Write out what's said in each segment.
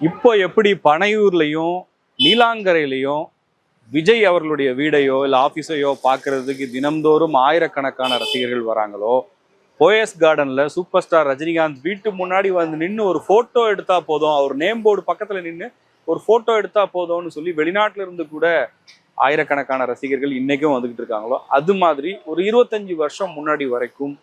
இப்போ எப்படி பனையூர்லையும் நீலாங்கரையிலையும் விஜய் அவர்களுடைய வீடையோ இல்லை ஆஃபீஸையோ பார்க்கறதுக்கு தினம்தோறும் ஆயிரக்கணக்கான ரசிகர்கள் வராங்களோ போயஸ் கார்டனில் சூப்பர் ஸ்டார் ரஜினிகாந்த் வீட்டு முன்னாடி வந்து நின்று ஒரு ஃபோட்டோ எடுத்தால் போதும். அவர் நேம் போர்டு பக்கத்தில் நின்று ஒரு ஃபோட்டோ எடுத்தால் போதும்னு சொல்லி வெளிநாட்டில் இருந்து கூட ஆயிரக்கணக்கான ரசிகர்கள் இன்றைக்கும் வந்துக்கிட்டு இருக்காங்களோ அது மாதிரி ஒரு இருபத்தஞ்சி வருஷம் முன்னாடி வரைக்கும்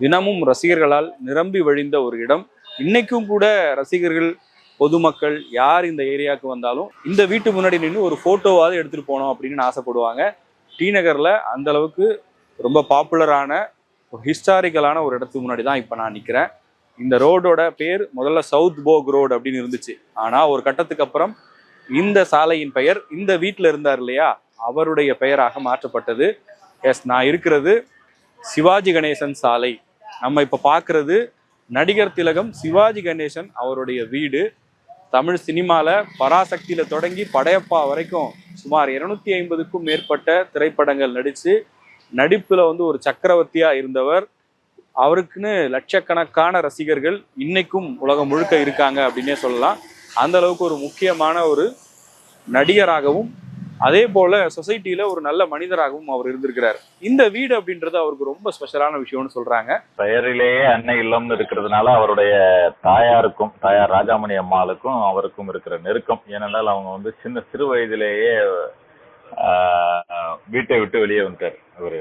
தினமும் ரசிகர்களால் நிரம்பி வழிந்த ஒரு இடம். இன்றைக்கும் கூட ரசிகர்கள் பொதுமக்கள் யார் இந்த ஏரியாவுக்கு வந்தாலும் இந்த வீட்டு முன்னாடி நின்று ஒரு ஃபோட்டோவாவது எடுத்துகிட்டு போனோம் அப்படின்னு ஆசைப்படுவாங்க. டி நகரில் அந்த அளவுக்கு ரொம்ப பாப்புலரான ஒரு ஹிஸ்டாரிக்கலான ஒரு இடத்துக்கு முன்னாடி தான் இப்போ நான் நிற்கிறேன் இந்த ரோடோட பேர் முதல்ல சவுத் போக் ரோடு அப்படின்னு இருந்துச்சு. ஆனால் ஒரு கட்டத்துக்கு அப்புறம் இந்த சாலையின் பெயர் இந்த வீட்டில் இருந்தார் இல்லையா? அவருடைய பெயராக மாற்றப்பட்டது. எஸ் நான் இருக்கிறது சிவாஜி கணேசன் சாலை. நம்ம இப்போ பார்க்கறது நடிகர் திலகம் சிவாஜி கணேசன் அவருடைய வீடு. தமிழ் சினிமாவில் பராசக்தியில் தொடங்கி படையப்பா வரைக்கும் சுமார் இருநூத்தி ஐம்பதுக்கும் மேற்பட்ட திரைப்படங்கள் நடித்து நடிப்பில் வந்து ஒரு சக்கரவர்த்தியாக இருந்தவர். அவருக்குன்னு லட்சக்கணக்கான ரசிகர்கள் இன்னைக்கும் உலகம் முழுக்க இருக்காங்க அப்படின்னே சொல்லலாம். அந்த அளவுக்கு ஒரு முக்கியமான ஒரு நடிகராகவும் அதே போல சொசைட்டில ஒரு நல்ல மனிதராகவும் அவர் இருந்திருக்கிறார். இந்த வீடு அப்படின்றது அவருக்கு ரொம்ப ஸ்பெஷலான விஷயம்னு சொல்றாங்க. பெயரிலேயே அன்னை இல்லம்னு இருக்கிறதுனால அவருடைய தாயாருக்கும் தாயார் ராஜாமணி அம்மாளுக்கும் அவருக்கும் இருக்கிற நெருக்கம். ஏனென்றால் அவங்க வந்து சின்ன சிறு வயதிலேயே ஆஹ், வீட்டை விட்டு வெளியே வந்துட்டார். ஒரு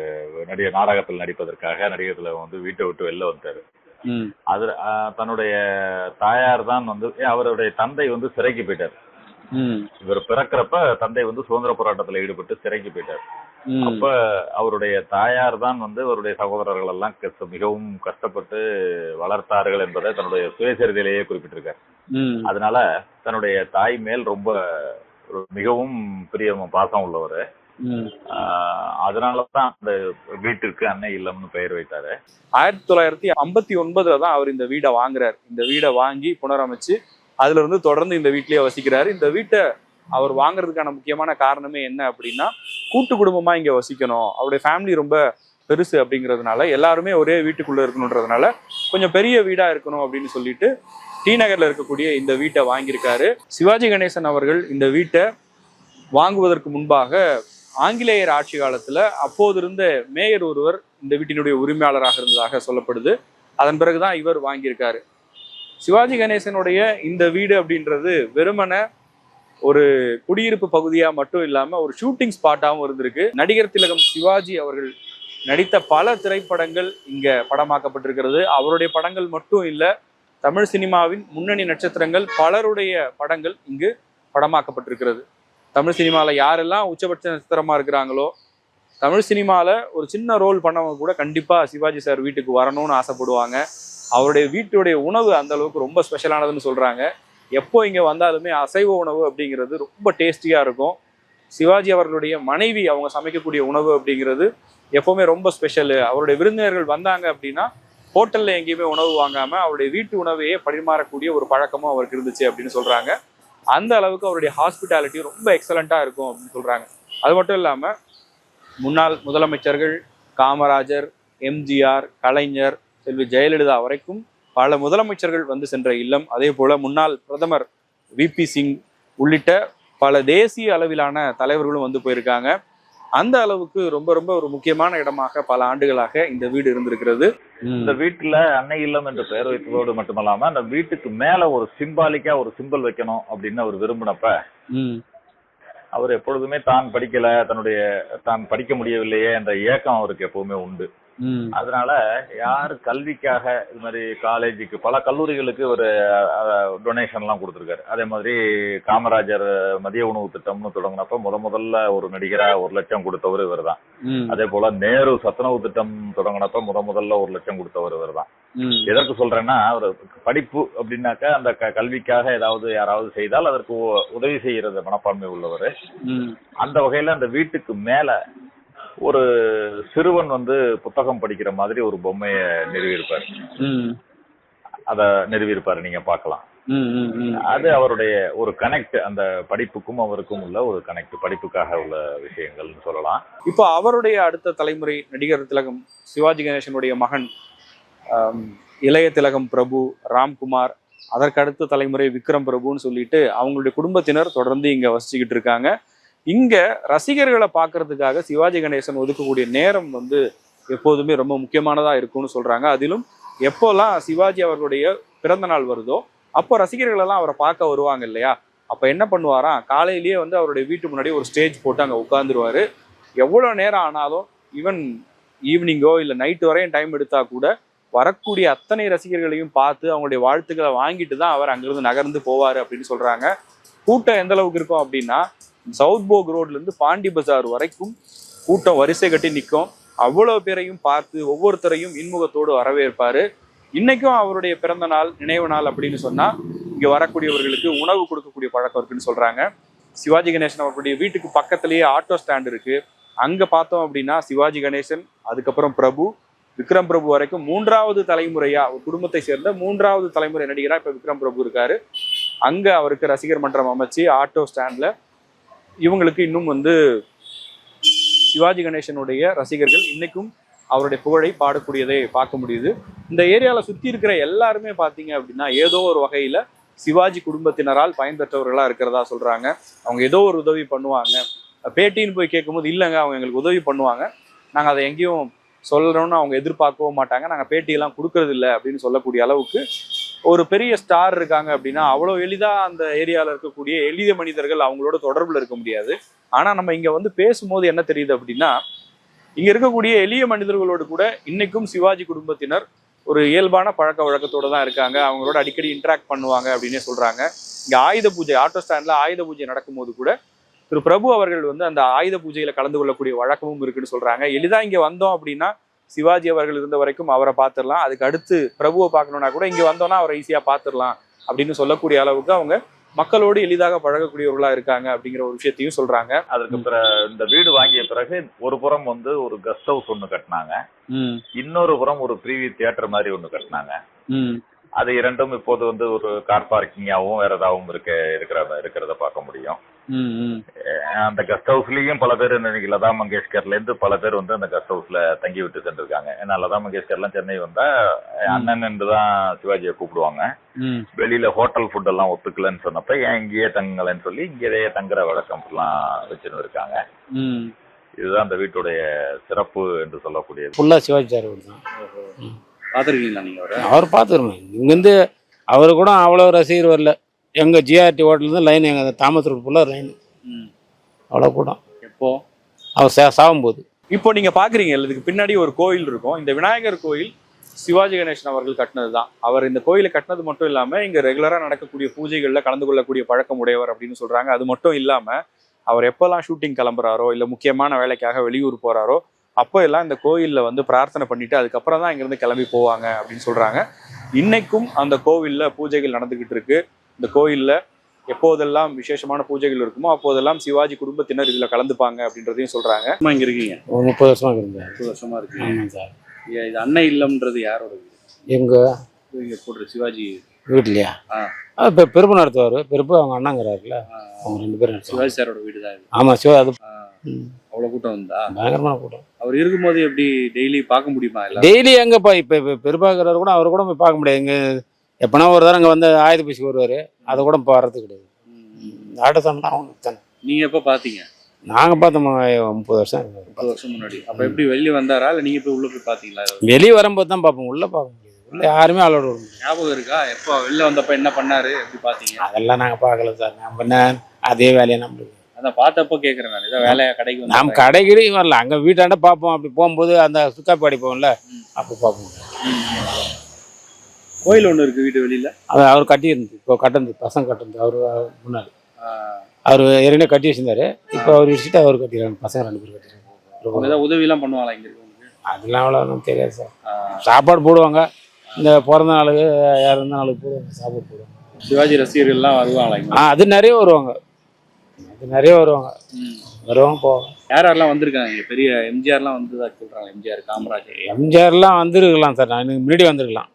நடிகர் நாடகத்தில் நடிப்பதற்காக நடிகத்துல வந்து வீட்டை விட்டு வெளில வந்துட்டாரு. அது தன்னுடைய தாயார் தான் வந்து அவருடைய தந்தை வந்து சிறைக்கு போயிட்டார். இவர் பிறக்கிறப்ப தந்தை வந்து சுதந்திர போராட்டத்தில் ஈடுபட்டு சிறைக்கு போயிட்டார். அப்ப அவருடைய தாயார் தான் வந்து அவருடைய சகோதரர்கள் எல்லாம் மிகவும் கஷ்டப்பட்டு வளர்த்தார்கள் என்பதை தன்னுடைய சுயசரிதையிலேயே குறிப்பிட்டிருக்கார். ம். அதனால தன்னுடைய தாய் மேல் ரொம்ப ஒரு மிகவும் பிரியம் பாசம் உள்ளவர். ம். அதனால தான் அந்த வீட்டிற்கு அன்னை இல்லம்னு பெயர் வைத்தாரு. ஆயிரத்தி தொள்ளாயிரத்தி ஐம்பத்தி ஒன்பதுல தான் அவர் இந்த வீடை வாங்குறார். இந்த வீடை வாங்கி புனரமைச்சு அதுல இருந்து தொடர்ந்து இந்த வீட்லயே வசிக்கிறாரு. இந்த வீட்டை அவர் வாங்குறதுக்கான முக்கியமான காரணமே என்ன அப்படின்னா கூட்டு குடும்பமா இங்க வசிக்கணும். அவருடைய ஃபேமிலி ரொம்ப பெருசு அப்படிங்கிறதுனால எல்லாருமே ஒரே வீட்டுக்குள்ள இருக்கணுன்றதுனால கொஞ்சம் பெரிய வீடா இருக்கணும் அப்படின்னு சொல்லிட்டு டி நகர்ல இருக்கக்கூடிய இந்த வீட்டை வாங்கியிருக்காரு. சிவாஜி கணேசன் அவர்கள் இந்த வீட்டை வாங்குவதற்கு முன்பாக ஆங்கிலேயர் ஆட்சி காலத்துல அப்போது இருந்த மேயர் ஒருவர் இந்த வீட்டினுடைய உரிமையாளராக இருந்ததாக சொல்லப்படுது. அதன் பிறகுதான் இவர் வாங்கியிருக்காரு. சிவாஜி கணேசனுடைய இந்த வீடு அப்படின்றது வெறுமன ஒரு குடியிருப்பு பகுதியா மட்டும் இல்லாம ஒரு ஷூட்டிங் ஸ்பாட்டாகவும் இருந்திருக்கு. நடிகர் திலகம் சிவாஜி அவர்கள் நடித்த பல திரைப்படங்கள் இங்க படமாக்கப்பட்டிருக்கிறது. அவருடைய படங்கள் மட்டும் இல்ல தமிழ் சினிமாவின் முன்னணி நட்சத்திரங்கள் பலருடைய படங்கள் இங்கு படமாக்கப்பட்டிருக்கிறது. தமிழ் சினிமாவில் யாரெல்லாம் உச்சபட்ச நட்சத்திரமா இருக்கிறாங்களோ தமிழ் சினிமாவில் ஒரு சின்ன ரோல் பண்ணவங்க கூட கண்டிப்பாக சிவாஜி சார் வீட்டுக்கு வரணும்னு ஆசைப்படுவாங்க. அவருடைய வீட்டுடைய உணவு அந்த அளவுக்கு ரொம்ப ஸ்பெஷலானதுன்னு சொல்கிறாங்க எப்போ இங்கே வந்தாலுமே அசைவ உணவு அப்படிங்கிறது ரொம்ப டேஸ்டியாக இருக்கும். சிவாஜி அவர்களுடைய மனைவி அவங்க சமைக்கக்கூடிய உணவு அப்படிங்கிறது எப்போவுமே ரொம்ப ஸ்பெஷலு அவருடைய விருந்தினர்கள் வந்தாங்க அப்படின்னா ஹோட்டலில் எங்கேயுமே உணவு வாங்காமல் அவருடைய வீட்டு உணவையே பரிமாறக்கூடிய ஒரு பழக்கமும் அவருக்கு இருந்துச்சு அப்படின்னு சொல்கிறாங்க அந்த அளவுக்கு அவருடைய ஹாஸ்பிட்டாலிட்டி ரொம்ப எக்ஸலண்ட்டாக இருக்கும் அப்படின்னு சொல்கிறாங்க அது மட்டும் இல்லாமல் முன்னாள் முதலமைச்சர்கள் காமராஜர் எம்ஜிஆர் கலைஞர் செல்வி ஜெயலலிதா வரைக்கும் பல முதலமைச்சர்கள் வந்து சென்ற இல்லம். அதே போல முன்னாள் பிரதமர் விபி சிங் உள்ளிட்ட பல தேசிய அளவிலான தலைவர்களும் வந்து போயிருக்காங்க. அந்த அளவுக்கு ரொம்ப ரொம்ப ஒரு முக்கியமான இடமாக பல ஆண்டுகளாக இந்த வீடு இருந்திருக்கிறது. இந்த வீட்டுல அன்னை இல்லம் என்று பெயர் வைத்ததோடு மட்டுமல்லாம அந்த வீட்டுக்கு மேல ஒரு சிம்பாலிக்கா ஒரு சிம்பல் வைக்கணும் அப்படின்னு அவர் விரும்பினப்ப அவர் எப்பொழுதுமே தான் படிக்கல தன்னுடைய தான் படிக்க முடியவில்லையே என்ற ஏக்கம் அவருக்கு எப்பவுமே உண்டு. அதனால யார் கல்விக்காக இது மாதிரி காலேஜுக்கு பல கல்லூரிகளுக்கு ஒரு டொனேஷன் எல்லாம் கொடுத்துருக்காரு. அதே மாதிரி காமராஜர் மதிய உணவு திட்டம்னு தொடங்கினப்ப முத முதல்ல ஒரு நடிகரா ஒரு லட்சம் கொடுத்தவர் இவர் தான் அதே போல நேரு சத்துணவு திட்டம் தொடங்கினப்ப முத முதல்ல ஒரு லட்சம் கொடுத்தவர் இவர் தான் எதற்கு சொல்றேன்னா ஒரு படிப்பு அப்படின்னாக்கா அந்த கல்விக்காக ஏதாவது யாராவது செய்தால் அதற்கு உதவி செய்யறது மனப்பான்மை உள்ளவர். அந்த வகையில அந்த வீட்டுக்கு மேல ஒரு சிறுவன் வந்து புத்தகம் படிக்கிற மாதிரி ஒரு பொம்மையை நிறுவியிருப்பாரு. அத நிறுவியிருப்பாரு நீங்க பார்க்கலாம். ம், ம், ம். அது அவருடைய ஒரு கனெக்ட் அந்த படிப்புக்கும் அவருக்கும் உள்ள ஒரு கனெக்ட் படிப்புக்காக உள்ள விஷயங்கள்னு சொல்லலாம். இப்போ அவருடைய அடுத்த தலைமுறை நடிகர் திலகம் சிவாஜி கணேசனுடைய மகன் இளைய திலகம் பிரபு ராம்குமார் அதற்கு அடுத்த தலைமுறை விக்ரம் பிரபுன்னு சொல்லிட்டு அவங்களுடைய குடும்பத்தினர் தொடர்ந்து இங்க வசிச்சுக்கிட்டு இருக்காங்க. இங்க ரசிகர்களை பார்க்கறதுக்காக சிவாஜி கணேசன் ஒதுக்கக்கூடிய நேரம் வந்து எப்போதுமே ரொம்ப முக்கியமானதா இருக்கும்னு சொல்றாங்க. அதிலும் எப்போல்லாம் சிவாஜி அவர்களுடைய பிறந்த நாள் வருதோ அப்போ ரசிகர்கள் எல்லாம் அவரை பார்க்க வருவாங்க இல்லையா? அப்ப என்ன பண்ணுவாராம்? காலையிலேயே வந்து அவருடைய வீட்டு முன்னாடி ஒரு ஸ்டேஜ் போட்டு அங்க உட்காந்துருவாரு எவ்வளவு நேரம் ஆனாலும் ஈவன் ஈவினிங்கோ இல்ல நைட் வரையும் டைம் எடுத்தா கூட வரக்கூடிய அத்தனை ரசிகர்களையும் பார்த்து அவங்களுடைய வாழ்த்துக்களை வாங்கிட்டு தான் அவர் அங்கிருந்து நகர்ந்து போவார் அப்படின்னு சொல்றாங்க. கூட்டம் எந்த அளவுக்கு இருக்கும் அப்படின்னா சவுத் போக் ரோட்லேருந்து பாண்டி பஜார் வரைக்கும் கூட்டம் வரிசை கட்டி நிற்கும். அவ்வளோ பேரையும் பார்த்து ஒவ்வொருத்தரையும் இன்முகத்தோடு வரவேற்பார். இன்னைக்கும் அவருடைய பிறந்த நாள் நினைவு நாள் அப்படின்னு சொன்னால் இங்கே வரக்கூடியவர்களுக்கு உணவு கொடுக்கக்கூடிய பழக்கம் இருக்குன்னு சொல்கிறாங்க சிவாஜி கணேசன் அவர்களுடைய வீட்டுக்கு பக்கத்துலேயே ஆட்டோ ஸ்டாண்ட் இருக்குது அங்கே பார்த்தோம் அப்படின்னா சிவாஜி கணேசன் அதுக்கப்புறம் பிரபு விக்ரம் பிரபு வரைக்கும் மூன்றாவது தலைமுறையா ஒரு குடும்பத்தை சேர்ந்த மூன்றாவது தலைமுறை நடிகராக இப்போ விக்ரம் பிரபு இருக்காரு. அங்கே அவருக்கு ரசிகர் மன்றம் அமைச்சு ஆட்டோ ஸ்டாண்டில் இவங்களுக்கு இன்னும் வந்து சிவாஜி கணேசனுடைய ரசிகர்கள் இன்னைக்கும் அவருடைய புகழை பாடக்கூடியதை பார்க்க முடியுது. இந்த ஏரியாவில் சுற்றி இருக்கிற எல்லாருமே பார்த்தீங்க அப்படின்னா ஏதோ ஒரு வகையில் சிவாஜி குடும்பத்தினரால் பயன்பெற்றவர்களா இருக்கிறதா சொல்றாங்க. அவங்க ஏதோ ஒரு உதவி பண்ணுவாங்க. பேட்டின்னு போய் கேட்கும்போது இல்லைங்க அவங்க எங்களுக்கு உதவி பண்ணுவாங்க. நாங்கள் அதை எங்கேயும் சொல்லணும்னு அவங்க எதிர்பார்க்கவும் மாட்டாங்க. நாங்கள் பேட்டியெல்லாம் கொடுக்கறது இல்லை அப்படின்னு சொல்லக்கூடிய அளவுக்கு ஒரு பெரிய ஸ்டார் இருக்காங்க அப்படின்னா அவ்வளோ எளிதாக அந்த ஏரியாவில் இருக்கக்கூடிய எளிய மனிதர்கள் அவங்களோட தொடர்பில் இருக்க முடியாது. ஆனால் நம்ம இங்கே வந்து பேசும்போது என்ன தெரியுது அப்படின்னா இங்கே இருக்கக்கூடிய எளிய மனிதர்களோடு கூட இன்னைக்கும் சிவாஜி குடும்பத்தினர் ஒரு இயல்பான பழக்க வழக்கத்தோட தான் இருக்காங்க. அவங்களோட அடிக்கடி இன்ட்ராக்ட் பண்ணுவாங்க அப்படின்னே சொல்கிறாங்க இங்கே ஆயுத பூஜை ஆட்டோ ஸ்டாண்டில் ஆயுத பூஜை நடக்கும்போது கூட திரு பிரபு அவர்கள் வந்து அந்த ஆயுத பூஜையில் கலந்து கொள்ளக்கூடிய வழக்கமும் இருக்குன்னு சொல்கிறாங்க எளிதாக இங்கே வந்தோம் அப்படின்னா சிவாஜி அவர்கள் இருந்த வரைக்கும் அவரை பார்த்துடலாம். அதுக்கு அடுத்து பிரபுவை பார்க்கணும்னா கூட இங்க வந்தோம்னா அவரை ஈஸியா பார்த்துடலாம் அப்படின்னு சொல்லக்கூடிய அளவுக்கு அவங்க மக்களோடு எளிதாக பழகக்கூடியவர்களா இருக்காங்க அப்படிங்கிற ஒரு விஷயத்தையும் சொல்றாங்க. அதற்கு பிறகு இந்த வீடு வாங்கிய பிறகு ஒரு புறம் வந்து ஒரு கெஸ்ட் ஹவுஸ் ஒண்ணு கட்டினாங்க. இன்னொரு புறம் ஒரு ப்ரீவி தியேட்டர் மாதிரி ஒண்ணு கட்டினாங்க. அது இரண்டும் இப்போது வந்து ஒரு கார் பார்க்கிங்காவும் வேற ஏதாவும் இருக்க இருக்கிறத இருக்கிறத பார்க்க முடியும். அந்த கெஸ்ட் ஹவுஸ்லயும் பல பேர் இன்னைக்கு லதா மங்கேஷ்கர்ல இருந்து பல பேர் வந்து அந்த கெஸ்ட் ஹவுஸ்ல தங்கி விட்டு சென்றிருக்காங்க. ஏன்னா லதா மங்கேஷ்கர்லாம் சென்னை வந்தா அண்ணன் என்று தான் சிவாஜியை கூப்பிடுவாங்க. வெளியில ஹோட்டல் ஃபுட் எல்லாம் ஒத்துக்கலன்னு சொன்னப்ப ஏன் இங்கேயே தங்கலன்னு சொல்லி இங்கேயே தங்குற வழக்கம் எல்லாம் வச்சுன்னு இருக்காங்க. இதுதான் அந்த வீட்டுடைய சிறப்பு என்று சொல்லக்கூடியது. ஃபுல்லாக சிவாஜி சார் பாத்துருக்கீங்களா நீங்க அவரை? பார்த்துருந்தோம் இங்கேருந்து அவர் கூட அவ்வளோ ரசிகர் வரல. எங்கள் ஜிஆர்டி ஹோட்டல்லேருந்து லைன் எங்கள் தாமஸ் ரோடு ஃபுல்லாக லைன் அவ்வளோ கூட்டம். எப்போ? அவர் சா சாகும்போது. இப்போ நீங்க பாக்குறீங்க இதுக்கு பின்னாடி ஒரு கோயில் இருக்கும். இந்த விநாயகர் கோயில் சிவாஜி கணேசன் அவர்கள் கட்டினது தான். அவர் இந்த கோயிலை கட்டினது மட்டும் இல்லாம இங்க ரெகுலரா நடக்கக்கூடிய பூஜைகள்ல கலந்து கொள்ளக்கூடிய பழக்கம் உடையவர் அப்படின்னு சொல்றாங்க. அது மட்டும் இல்லாம அவர் எப்பெல்லாம் ஷூட்டிங் கிளம்புறாரோ இல்ல முக்கியமான வேலைக்காக வெளியூர் போறாரோ அப்போ எல்லாம் இந்த கோயில்ல வந்து பிரார்த்தனை பண்ணிட்டு அதுக்கப்புறம் தான் இங்கிருந்து கிளம்பி போவாங்க அப்படின்னு சொல்றாங்க. இன்னைக்கும் அந்த கோவில்ல பூஜைகள் நடந்துகிட்டு இருக்கு. இந்த கோயில்ல எப்போதெல்லாம் விசேஷமான பூஜைகள் இருக்குமோ அப்போதெல்லாம் சிவாஜி குடும்பத்தினர் இதுல கலந்துப்பாங்க அப்படின்றதையும் சொல்றாங்க. இங்க இருக்கீங்க? ஒரு முப்பது வருஷமாக இருந்தார் முப்பது வருஷமா இருக்கு. ஆமாம் சார். இது அன்னை இல்லம்ன்றது யாரோட வீடு? எங்கள் இங்க போடுற சிவாஜி வீட்லையா? ஆ. இப்போ பெருப்பு நடத்துவார். பெருப்பு அவங்க அண்ணங்கிறாருல அவங்க ரெண்டு பேரும் சிவாஜி சாரோட வீடு தான் இது. ஆமாம் சிவா அது ம், அவ்வளவு கூட்டம் வந்தா? பயங்கரமான கூட்டம். அவர் இருக்கும்போது எப்படி டெய்லி பார்க்க முடியுமா எல்லாம் டெய்லி எங்கப்பா இப்போ இப்போ பெருப்பாக்குறாரு கூட அவர் கூட போய் பார்க்க முடியாது. இங்கே எப்போனா ஒரு தடவை இங்கே வந்து ஆயுத பூசிக்கு வருவார். அதை கூட வர்றது கிடையாது. ஆட்டோ தான் அவங்க தானே. நீங்க எப்ப பாத்தீங்க? நாங்கள் பார்த்தோம் முப்பது வருஷம். முப்பது வருஷம் முன்னாடி. அப்ப எப்படி வெளிய வந்தாரா? இல்ல நீங்க போய் உள்ள போய் பாத்தீங்களா? வெளியே வரும்போது தான் பார்ப்போம். உள்ளே பார்க்க முடியாது. உள்ளே யாருமே அலோடு வர முடியாது. ஞாபகம் இருக்கா? எப்போ வெளில வந்தப்ப என்ன பண்ணாரு? எப்படி பாத்தீங்க? அதெல்லாம் நாங்கள் பார்க்கல சார். நம்ம என்ன அதே வேலையை நம்மளுக்கு அதான் பார்த்தப்ப கேக்குறேன் நான். ஏதோ வேலையா கடைக்கு நாம் வந்து கடைக்கிடி வரல. அங்கே வீட்டாண்ட பார்ப்போம். அப்படி போகும்போது அந்த சுக்காப்பாடி போகும்ல அப்போ பார்ப்போம். கோயில் ஒண்ணு இருக்கு வீட்டு வெளியில. அது அவர் கட்டியிருந்து இப்போ கட்டிருந்து பசங்க கட்டிருந்து அவர் முன்னாடி. அவர் ஏற்கனவே கட்டி வச்சிருந்தாரு. இப்போ அவர் வச்சுட்டு அவர் கட்டிடுறாங்க பசங்க ரெண்டு பேர் கட்டிடுறாங்க. ஏதாவது உதவி எல்லாம் பண்ணுவாங்களா இங்க அதெல்லாம் அவ்வளோ நமக்கு தெரியாது சார். சாப்பாடு போடுவாங்க. இந்த பிறந்த நாளுக்கு இறந்த நாளுக்கு போடுவாங்க சாப்பாடு போடுவாங்க. சிவாஜி ரசிகர்கள் எல்லாம் வருவாங்களா ஆ அது நிறைய வருவாங்க. அது நிறைய வருவாங்க. வருவாங்க போவாங்க. யார் யாரெல்லாம் வந்திருக்காங்க பெரிய எம்ஜிஆர்லாம் வந்ததா சொல்றாங்க எம்ஜிஆர் காமராஜர். எம்ஜிஆர்லாம் வந்திருக்கலாம் சார். நான் எனக்கு முன்னாடி வந்திருக்கலாம்.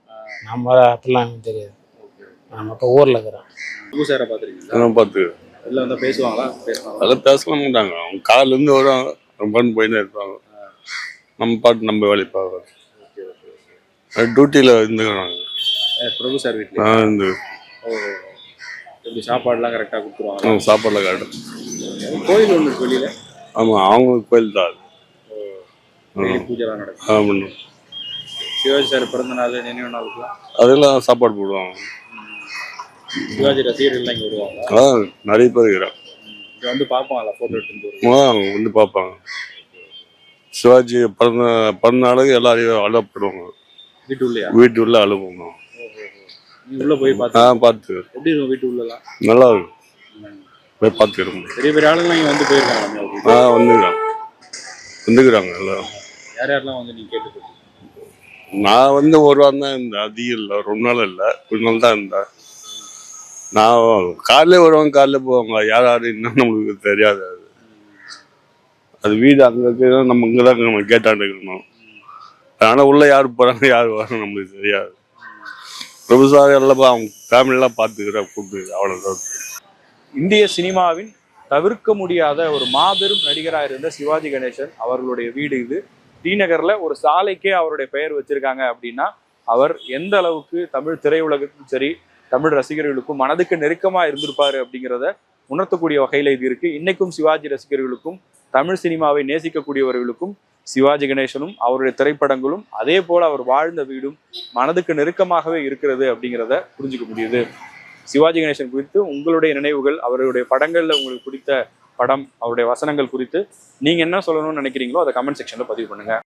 நம்ம அப்படிலாம் எனக்கு தெரியாது. நம்ம இப்போ ஊரில் இருக்கிறோம். பிரபு சாரை பாத்துருக்கீங்களா அதெல்லாம் பார்த்து வெளில வந்தா பேசுவாங்களா? பேசுவாங்களா? அதெல்லாம் பேசலாம் மாட்டாங்க. அவங்க காலைல இருந்து வரும் ரொம்ப போயின்னு இருப்பாங்க. நம்ம பாட்டு நம்ம வேலையை பார்க்குறோம் டியூட்டியில் இருந்துக்கிறாங்க. பிரபு சார் வீட்டுல நான் இந்த எப்படி சாப்பாடுலாம் கரெக்டாக கொடுத்துருவாங்க அவங்க சாப்பாடுலாம் கரெக்டாக கோயில் ஒன்று வெளியில? ஆமாம் அவங்க கோயில் தான் அது. பூஜைலாம் நடக்கும். ஆமாம் சிவாஜி சார் பிறந்த நாள் நினைவு நாளுக்குலாம்? அதெல்லாம் சாப்பாடு போடுவாங்க. சிவாஜி ரசிகர்கள்லாம் இங்கே வருவாங்க அதான் நிறைய பேர் இருக்கிறாங்க. இங்கே வந்து பார்ப்பாங்களா ஃபோட்டோ வருவாங்க ஆ, வந்து பார்ப்பாங்க. சிவாஜி பிறந்த பிறந்த நாளுக்கு எல்லாரையும் அலோவ் பண்ணுவாங்க வீட்டு உள்ளையா வீட்டு உள்ள போய் ஆ பார்த்து. பார்த்து எப்படி இருக்கும் வீட்டு உள்ளலாம் நல்லா இருக்கும். போய் பார்த்துக்கிறோம். பெரிய பெரிய ஆளுங்களாம் இங்கே வந்து போயிருக்காங்க. ஆ வந்துக்கிறாங்க. வந்துக்கிறாங்க எல்லாம். யார் யாரெல்லாம் வந்து நீங்க கேட்டு நான் வந்து ஒரு வாரம் தான் இருந்தேன். அதிகம் இல்லை ரொம்ப நாள் இல்லை. கொஞ்ச நாள் தான் இருந்தேன். நான் காலைல வருவாங்க காலைல போவாங்க யார் யார் இன்னும் நம்மளுக்கு தெரியாது அது. அது வீடு அங்கே இருக்கிறது நம்ம இங்கே தான் நம்ம கேட்டாண்டு இருக்கணும். அதனால் உள்ளே யார் போகிறாங்க யார் வராங்க நம்மளுக்கு தெரியாது. பிரபுசார் எல்லாம் அவங்க ஃபேமிலியெல்லாம் பார்த்துக்கிற கூப்பிட்டு அவ்வளோதான் இந்திய சினிமாவின் தவிர்க்க முடியாத ஒரு மாபெரும் நடிகராக இருந்த சிவாஜி கணேசன் அவர்களுடைய வீடு இது. டி நகர்ல ஒரு சாலைக்கே அவருடைய பெயர் வச்சிருக்காங்க அப்படின்னா அவர் எந்த அளவுக்கு தமிழ் திரையுலகத்தும் சரி தமிழ் ரசிகர்களுக்கும் மனதுக்கு நெருக்கமா இருந்திருப்பாரு அப்படிங்கிறத உணர்த்தக்கூடிய வகையில இது இருக்கு. இன்னைக்கும் சிவாஜி ரசிகர்களுக்கும் தமிழ் சினிமாவை நேசிக்கக்கூடியவர்களுக்கும் சிவாஜி கணேசனும் அவருடைய திரைப்படங்களும் அதே போல அவர் வாழ்ந்த வீடும் மனதுக்கு நெருக்கமாகவே இருக்கிறது அப்படிங்கிறத புரிஞ்சுக்க முடியுது. சிவாஜி கணேசன் குறித்து உங்களுடைய நினைவுகள் அவருடைய படங்கள்ல உங்களுக்கு பிடித்த படம் அவருடைய வசனங்கள் குறித்து நீங்கள் என்ன சொல்லணும்னு நினைக்கிறீங்களோ அதை கமெண்ட் செக்ஷனில் பதிவு பண்ணுங்கள்